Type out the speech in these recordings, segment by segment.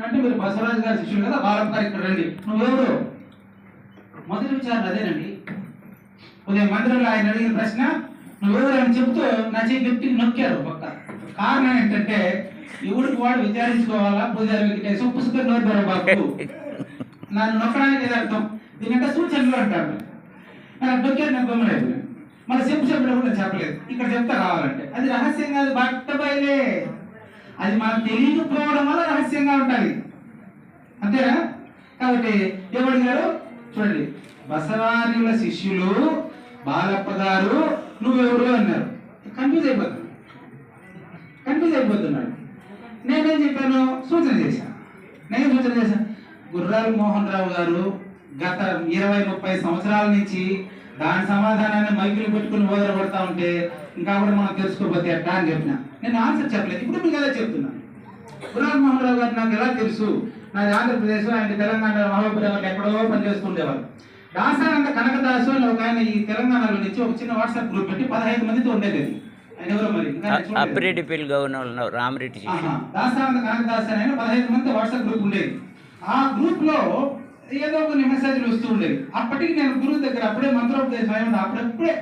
అంటే మీరు బసవరాజు గారి శిష్యులు కదా బాలప్ప ఇక్కడ రండి. నువ్వెవరు? మొదటి విచారణ అదేనండి. ఉదయం మందిరంలో ఆయన అడిగిన ప్రశ్న నువ్వెవరు అని చెబుతూ నా చేయి గట్టిగా నొక్కారు పక్క కారణం ఏంటంటే ఎవడికి వాడు విచారించుకోవాలా పూజారి వెంకటేశ్వర పుస్తకం నోరు బాబు నన్ను నొక్కడానికి ఏదో అర్థం? దీనికంటే సూచనలు అంటారు. నాకు నొక్కారు నాకు గమ్మలేదు మన చెప్పు చెప్పడం కూడా చెప్పలేదు. ఇక్కడ చెప్తా కావాలంటే అది రహస్యం కాదు బట్ట బయలే అది మనం తెలియకపోవడం వల్ల రహస్యంగా ఉండాలి. అంతేనా? కాబట్టి ఎవరు గారు చూడండి. బసవార్యుల శిష్యులు బాలప్ప గారు నువ్వెవరు అన్నారు. కన్ఫ్యూజ్ అయిపోతున్నాడు కన్ఫ్యూజ్ అయిపోతున్నాడు నేనేం చెప్పాను? సూచన చేశాను నేను సూచన చేశాను గుర్రాలు మోహన్ రావు గారు గత ఇరవై ముప్పై సంవత్సరాల నుంచి దాని సమాధానాన్ని మైకులు పెట్టుకుని ఓదరపడతా ఉంటే ఇంకా కూడా మనం తెలుసుకోకపోతే ఎట్లా అని చెప్పిన. నేను ఆన్సర్ చెప్పలేదు. ఇప్పుడు మీకు అదే చెప్తున్నాను గుర్రాలు మోహన్ రావు గారు నాకు ఎలా తెలుసు? నాది ఆంధ్రప్రదేశ్ ఆయన తెలంగాణ మహాపురం ఎక్కడో పనిచేస్తుండేవారు దాసానంద కనకదాసు అని ఒక ఆయన ఈ తెలంగాణలో నుంచి ఒక చిన్న వాట్సాప్ గ్రూప్ పెట్టి పదహైదు మందితో ఉండేది. ఆయన ఎవరో మరి. అప్పిరెడ్డిపల్లి గవర్నర్ రామరెడ్డి. దాసానంద కనకదాస్ అని ఆయన పదహైదు మంది వాట్సాప్ గ్రూప్ ఉండేది. ఆ గ్రూప్లో ఏదో కొన్ని మెసేజ్లు వస్తూ ఉండేవి. అప్పటికి నేను గురువు దగ్గర అప్పుడే మంత్రోపదేశం అయి ఉన్నా అప్పుడప్పుడే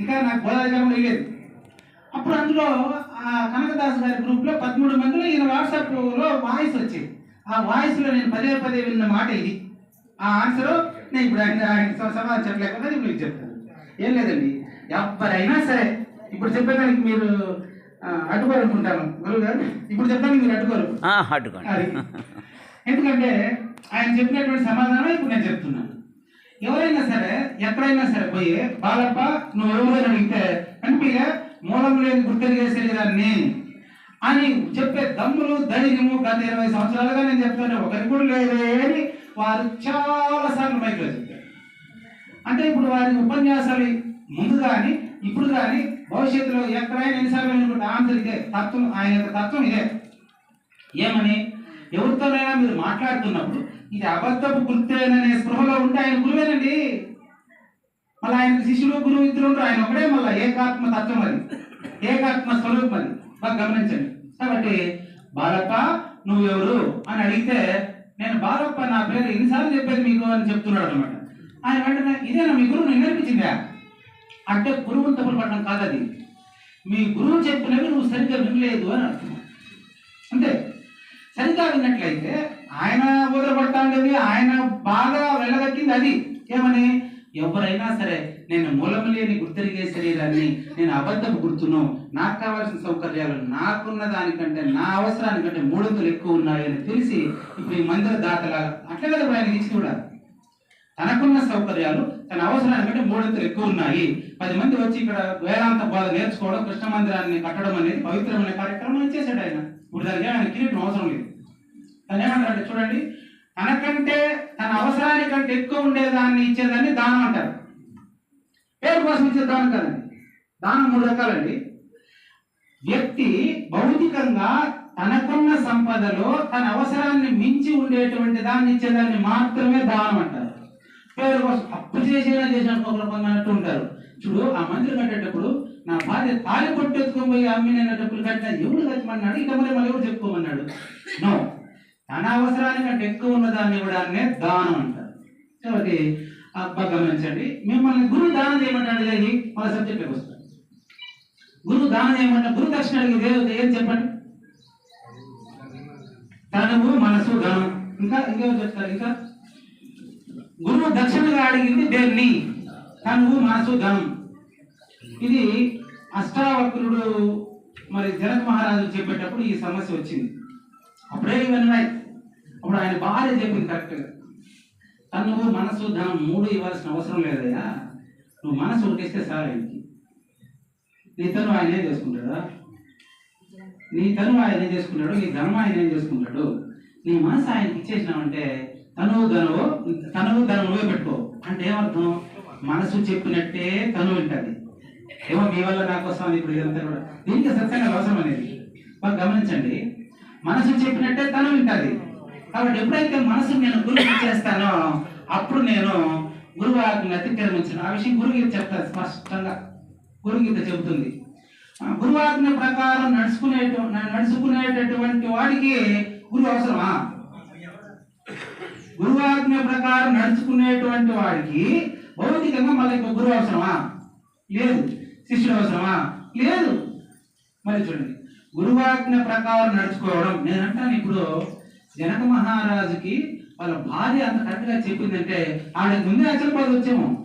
ఇంకా నాకు బోధాగరం లేదు అప్పుడు అందులో ఆ కనకదాస్ గారి గ్రూప్లో పదమూడు మందిలో ఈయన వాట్సాప్లో వాయిస్ వచ్చింది. ఆ వాయిస్లో నేను పదే పదే విన్న మాట ఇది. ఆ ఆన్సర్ నేను ఇప్పుడు ఆయన ఆయన సమాధానం చెప్పలేకుండా నేను మీకు చెప్తాను. ఏం లేదండి. ఎవరైనా సరే ఇప్పుడు చెప్పేదానికి మీరు అడ్డుకోరు అనుకుంటాను గురువు గారు ఇప్పుడు చెప్పడానికి మీరు అడ్డుకోరు. అడ్డుకోండి. ఎందుకంటే ఆయన చెప్పినటువంటి సమాధానం ఇప్పుడు నేను చెప్తున్నాను. ఎవరైనా సరే ఎక్కడైనా సరే పోయి బాలప్ప నువ్వు ఎవరు అడిగితే కనిపిగా మూలం లేని గుర్తెరిగే దాన్ని అని చెప్పే దమ్ములు ధైర్యము గత ఇరవై సంవత్సరాలుగా నేను చెప్తాను ఒకరికి కూడా లేదే అని వారు చాలా సార్లు మైక్లో చెప్పారు. అంటే ఇప్పుడు వారి ఉపన్యాసాలు ముందు కానీ ఇప్పుడు కానీ భవిష్యత్తులో ఎక్కడైనా ఎన్నిసార్లు వినుకుంటే ఆన్సర్ ఇదే తత్వం ఆయన యొక్క తత్వం ఇదే. ఏమని? ఎవరితోనైనా మీరు మాట్లాడుతున్నప్పుడు ఇది అబద్ధపు గుర్తేననే స్పృహలో ఉంటే ఆయన గురువేనండి. మళ్ళీ ఆయన శిష్యుడు గురువు ఇద్దరు ఉండరు. ఆయన ఒకడే మళ్ళీ ఏకాత్మ తత్వం అది. ఏకాత్మ స్వరూపం అది. బాగా గమనించండి. కాబట్టి బాలప్ప నువ్వెవరు అని అడిగితే నేను బాలప్ప నా పేరు ఎన్నిసార్లు చెప్పేది మీకు అని చెప్తున్నాడు అనమాట ఆయన వెంటనే ఇదేనా మీ గురువు? నేను నేర్పించిందా? అంటే గురువుని తప్పులు పడడం కాదు అది మీ గురువు చెప్పినవి నువ్వు సరిగ్గా వినలేదు అని అర్థం. అంతే. సరిగ్గా విన్నట్లయితే ఆయన బోధపడతాండేది ఆయన బాగా వెళ్ళదక్కింది అది. ఏమని? ఎవరైనా సరే నేను మూలం లేని గుర్తెరిగే శరీరాన్ని నేను అబద్ధపు గుర్తును నాకు కావాల్సిన సౌకర్యాలు నాకున్న దానికంటే నా అవసరానికంటే మూడొంతులు ఎక్కువ ఉన్నాయని తెలిసి ఇప్పుడు ఈ మందిర దాతలాగా అట్లే కదా ఇప్పుడు కూడా తనకున్న సౌకర్యాలు తన అవసరానికంటే మూడొంతులు ఎక్కువ ఉన్నాయి. పది మంది వచ్చి ఇక్కడ వేదాంత బోధ నేర్చుకోవడం కృష్ణ మందిరాన్ని కట్టడం అనేది పవిత్రమైన కార్యక్రమం చేశాడు ఆయన. దానికి ఆయన కిరీటం అవసరం లేదు. తను ఏమంటారంటే చూడండి తనకంటే తన అవసరానికంటే ఎక్కువ ఉండేదాన్ని ఇచ్చేదాన్ని దానం అంటారు. పేరు కోసం ఇచ్చే దానం కదండి. దానం మూడు రకాలండి. వ్యక్తి భౌతికంగా తనకున్న సంపదలో తన అవసరాన్ని మించి ఉండేటువంటి దాన్ని ఇచ్చేదాన్ని మాత్రమే దానం అంటారు. పేరు కోసం అప్పు చేసేలా చేసిన ఒకరు ఉంటారు. చూడు ఆ మందిరం కట్టేటప్పుడు నా భార్య తాలి కొట్టు ఎత్తుకొని పోయి అమ్మి నేను డబ్బులు కట్టినా ఎవరు కట్టమన్నాడు? ఇక మరి మళ్ళీ ఎవరు చెప్పుకోమన్నాడు? నో. తన అవసరానికంటే ఎక్కువ ఉన్న దాన్ని ఇవ్వడాన్నే దానం అంటారు. కాబట్టి అబ్బా గమనించండి. మిమ్మల్ని గురువు దానం చేయమంటాడు అని మన సబ్జెక్ట్కి వస్తాడు గురువు దానం చేయమంటే గురు దక్షిణ అడిగి ఏం చెప్పండి? తనము మనసు ధనం. ఇంకా ఇంకేమో చెప్తారు? ఇంకా? గురువు దక్షిణగా అడిగింది దేన్ని? తనువు మనసు ధనం. ఇది అష్టావక్రుడు మరి జనక మహారాజు చెప్పేటప్పుడు ఈ సమస్య వచ్చింది. అప్పుడే విన్నాయి అప్పుడు ఆయన భార్య చెప్పింది కరెక్ట్గా తను మనసు ధనం మూడు ఇవ్వాల్సిన అవసరం లేదయ్యా. నువ్వు మనసు ఉంటేస్తే సార్ ఆయనకి. నీ తను ఆయన ఏం చేసుకుంటాడా? నీ తను ఆయన ఏం చేసుకుంటాడు? నీ ధనం ఆయన ఏం చేసుకుంటాడు? నీ మనసు ఆయనకి ఇచ్చేసినావంటే తనువు ధనవు తనువు ధనం నువ్వే పెట్టుకో. అంటే ఏమర్థం? మనసు చెప్పినట్టే తను వింటది. ఏమో మీ వల్ల నా కోసం అని ఇప్పుడు ఇదంతా కూడా. దీనికి సత్సంగా అవసరం అనేది బాగా గమనించండి మనసు చెప్పినట్టే తను వింటుంది. కాబట్టి ఎప్పుడైతే మనసు నేను గురువు చేస్తానో అప్పుడు నేను గురువు ఆజ్ఞ అతిక్రమించను. ఆ విషయం గురుగీత చెప్తాను స్పష్టంగా. గురుగీత చెబుతుంది. ఆ గురువాజ్ఞ ప్రకారం నడుచుకునే నడుచుకునేటటువంటి వాడికి గురువు అవసరమా? గురువాజ్ఞ ప్రకారం నడుచుకునేటువంటి వాడికి భౌతికంగా మళ్ళీ గురువు అవసరమా? లేదు. శిష్యుడు అవసరమా లేదు. మరి చూడండి. గురువాజ్ఞ ప్రకారం నడుచుకోవడం నేను అంటాను ఇప్పుడు జనక మహారాజుకి వాళ్ళ భార్య అంత కరెక్ట్గా చెప్పిందంటే ఆవిడ ముందే అచల పది వచ్చేమో.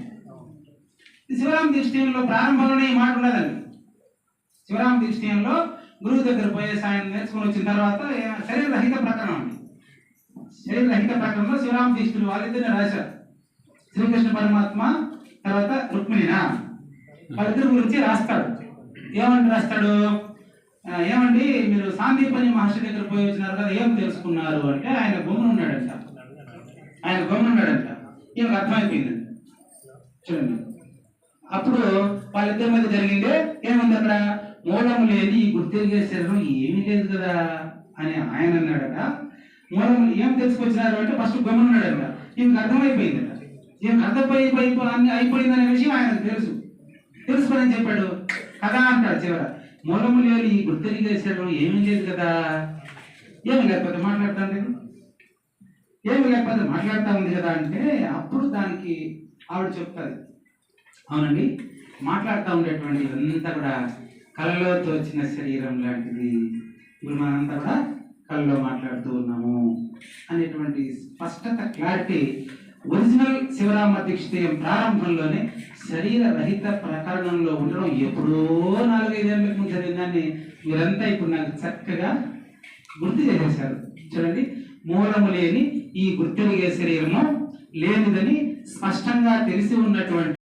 ఈ శివరామ దీక్షణంలో ప్రారంభంలోనే ఈ మాట ఉండదండి శివరామ దీక్షణంలో గురువు దగ్గర పోయే సాయం నేర్చుకుని వచ్చిన తర్వాత ఏ- శరీర ప్రకరణం అండి. శరీరరహిత ప్రకరణంలో శివరామ దీక్షులు వాళ్ళిద్దరిని రాశారు. శ్రీకృష్ణ పరమాత్మ తర్వాత రుక్మిణినా? వాళ్ళిద్దరి గురించి రాస్తాడు. ఏమంటే రాస్తాడు? ఏమండి మీరు సాందీపని మహర్షి దగ్గర పోయి వచ్చినారు కదా ఏం తెలుసుకున్నారు అంటే ఆయన గమ్మున ఉన్నాడంట ఆయన గమ్మున ఉన్నాడంట ఈమెకు అర్థమైపోయింది. చూడండి. అప్పుడు వాళ్ళిద్దరి మీద జరిగిందే ఏముంది అక్కడ? మూలము లేని ఈ గుర్తిరిగే శరీరం ఏమీ లేదు కదా అని ఆయన అన్నాడట. మూలము ఏం తెలుసుకొచ్చినారు అంటే ఫస్ట్ గమనున్నాడట ఈమెకు అర్థమైపోయిందట. ఈమెకు అర్థమైపోయి అయిపో- అన్ని అయిపోయిందనే విషయం ఆయనకు తెలుసు. తెలుసుకోనని చెప్పాడు. కదా అంటాడు చివర. మూలము లేని ఈ గుర్తిరిగే ఏమీ లేదు కదా. ఏమి లేకపోతే మాట్లాడుతుంది ఏమి లేకపోతే మాట్లాడుతూ ఉంది కదా అంటే అప్పుడు దానికి ఆవిడ చెప్తుంది అవునండి? మాట్లాడుతూ ఉండేటువంటి ఇదంతా కూడా కళ్ళలో తోచిన శరీరం లాంటిది. ఇప్పుడు మనంతా కూడా కళ్ళలో మాట్లాడుతూ ఉన్నాము అనేటువంటి స్పష్టత క్లారిటీ ఒరిజినల్ శివరామ దీక్షితయం ప్రారంభంలోనే శరీర రహిత ప్రకరణంలో ఉండడం ఎప్పుడో నాలుగైదేళ్ళకి ముందు దాన్ని మీరంతా ఇప్పుడు నాకు చక్కగా గుర్తు చేసేశారు. చూడండి మూలము లేని ఈ గుర్తిరిగే శరీరము లేనిదని స్పష్టంగా తెలిసి ఉన్నటువంటి